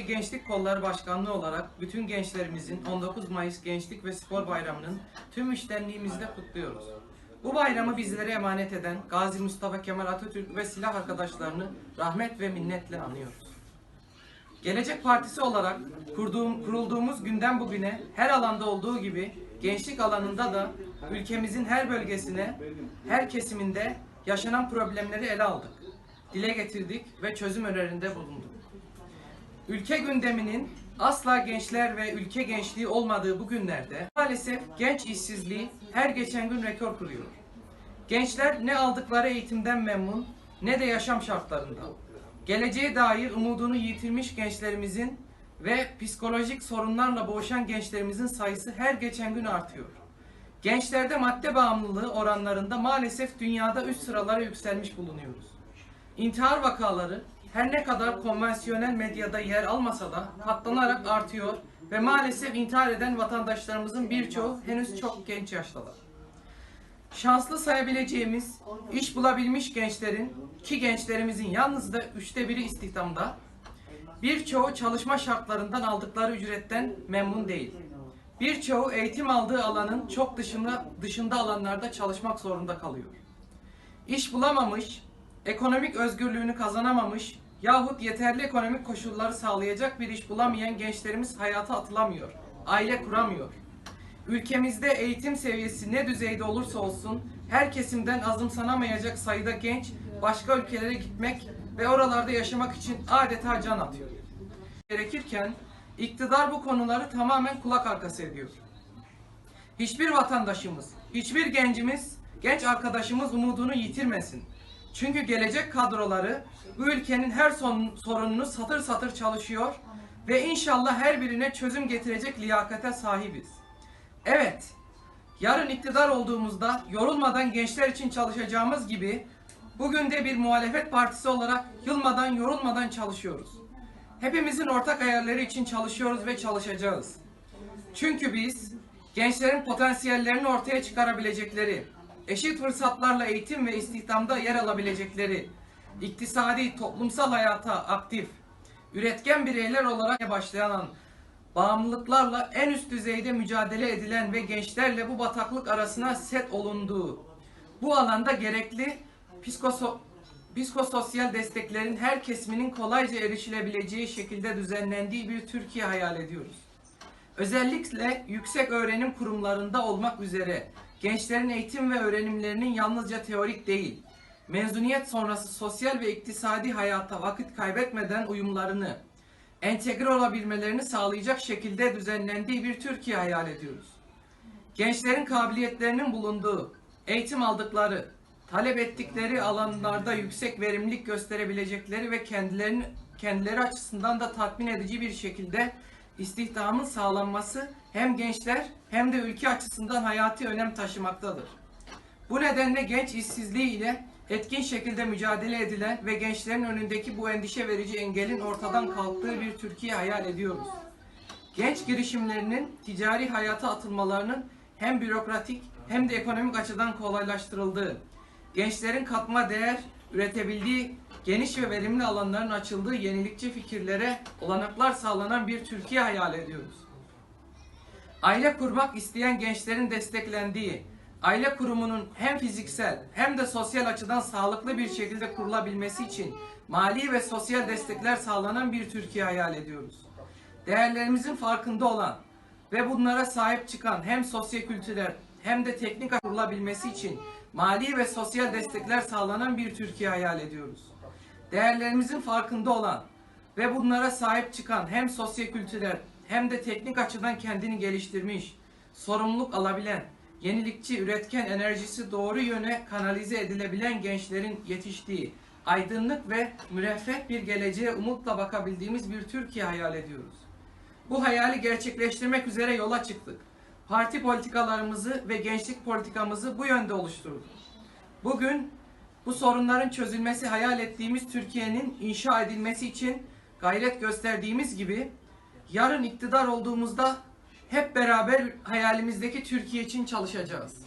Gençlik Kolları Başkanlığı olarak bütün gençlerimizin 19 Mayıs Gençlik ve Spor Bayramı'nın tüm iştenliğimizle kutluyoruz. Bu bayramı bizlere emanet eden Gazi Mustafa Kemal Atatürk ve silah arkadaşlarını rahmet ve minnetle anıyoruz. Gelecek Partisi olarak kurduğum, kurulduğumuz günden bugüne her alanda olduğu gibi gençlik alanında da ülkemizin her bölgesine, her kesiminde yaşanan problemleri ele aldık, dile getirdik ve çözüm önerilerinde bulunduk. Ülke gündeminin asla gençler ve ülke gençliği olmadığı bu günlerde maalesef genç işsizliği her geçen gün rekor kuruyor. Gençler ne aldıkları eğitimden memnun ne de yaşam şartlarından. Geleceğe dair umudunu yitirmiş gençlerimizin ve psikolojik sorunlarla boğuşan gençlerimizin sayısı her geçen gün artıyor. Gençlerde madde bağımlılığı oranlarında maalesef dünyada üst sıralara yükselmiş bulunuyoruz. İntihar vakaları her ne kadar konvansiyonel medyada yer almasa da katlanarak artıyor ve maalesef intihar eden vatandaşlarımızın birçoğu henüz çok genç yaştalar. Şanslı sayabileceğimiz, iş bulabilmiş gençlerin ki gençlerimizin yalnız da üçte biri istihdamda, birçoğu çalışma şartlarından aldıkları ücretten memnun değil. Birçoğu eğitim aldığı alanın çok dışında, dışında alanlarda çalışmak zorunda kalıyor. İş bulamamış, ekonomik özgürlüğünü kazanamamış yahut yeterli ekonomik koşulları sağlayacak bir iş bulamayan gençlerimiz hayata atılamıyor, aile kuramıyor. Ülkemizde eğitim seviyesi ne düzeyde olursa olsun her kesimden azımsanamayacak sayıda genç başka ülkelere gitmek ve oralarda yaşamak için adeta can atıyor. Gerekirken iktidar bu konuları tamamen kulak arkası ediyor. Hiçbir vatandaşımız, hiçbir gencimiz, genç arkadaşımız umudunu yitirmesin. Çünkü gelecek kadroları bu ülkenin her son, sorununu satır satır çalışıyor ve inşallah her birine çözüm getirecek liyakate sahibiz. Evet, yarın iktidar olduğumuzda yorulmadan gençler için çalışacağımız gibi bugün de bir muhalefet partisi olarak yılmadan yorulmadan çalışıyoruz. Hepimizin ortak hayalleri için çalışıyoruz ve çalışacağız. Çünkü biz gençlerin potansiyellerini ortaya çıkarabilecekleri, eşit fırsatlarla eğitim ve istihdamda yer alabilecekleri, iktisadi, toplumsal hayata aktif, üretken bireyler olarak başlayan bağımlılıklarla en üst düzeyde mücadele edilen ve gençlerle bu bataklık arasına set olunduğu, bu alanda gerekli psikoso psikososyal desteklerin her kesiminin kolayca erişilebileceği şekilde düzenlendiği bir Türkiye hayal ediyoruz. Özellikle yüksek öğrenim kurumlarında olmak üzere gençlerin eğitim ve öğrenimlerinin yalnızca teorik değil, mezuniyet sonrası sosyal ve iktisadi hayata vakit kaybetmeden uyumlarını, entegre olabilmelerini sağlayacak şekilde düzenlendiği bir Türkiye hayal ediyoruz. Gençlerin kabiliyetlerinin bulunduğu, eğitim aldıkları, talep ettikleri alanlarda yüksek verimlilik gösterebilecekleri ve kendilerini kendileri açısından da tatmin edici bir şekilde istihdamın sağlanması hem gençler hem de ülke açısından hayati önem taşımaktadır. Bu nedenle genç işsizliği ile etkin şekilde mücadele edilen ve gençlerin önündeki bu endişe verici engelin ortadan kalktığı bir Türkiye hayal ediyoruz. Genç girişimlerinin ticari hayata atılmalarının hem bürokratik hem de ekonomik açıdan kolaylaştırıldığı, gençlerin katma değer üretebildiği geniş ve verimli alanların açıldığı yenilikçi fikirlere olanaklar sağlanan bir Türkiye hayal ediyoruz. Aile kurmak isteyen gençlerin desteklendiği, aile kurumunun hem fiziksel hem de sosyal açıdan sağlıklı bir şekilde kurulabilmesi için mali ve sosyal destekler sağlanan bir Türkiye hayal ediyoruz. Değerlerimizin farkında olan ve bunlara sahip çıkan hem sosyokültürel hem de teknik kurulabilmesi için mali ve sosyal destekler sağlanan bir Türkiye hayal ediyoruz. Değerlerimizin farkında olan ve bunlara sahip çıkan hem sosyokültürel hem de teknik açıdan kendini geliştirmiş, sorumluluk alabilen, yenilikçi, üretken enerjisi doğru yöne kanalize edilebilen gençlerin yetiştiği, aydınlık ve müreffeh bir geleceğe umutla bakabildiğimiz bir Türkiye hayal ediyoruz. Bu hayali gerçekleştirmek üzere yola çıktık. Parti politikalarımızı ve gençlik politikamızı bu yönde oluşturduk. Bugün bu sorunların çözülmesi hayal ettiğimiz Türkiye'nin inşa edilmesi için gayret gösterdiğimiz gibi yarın iktidar olduğumuzda hep beraber hayalimizdeki Türkiye için çalışacağız.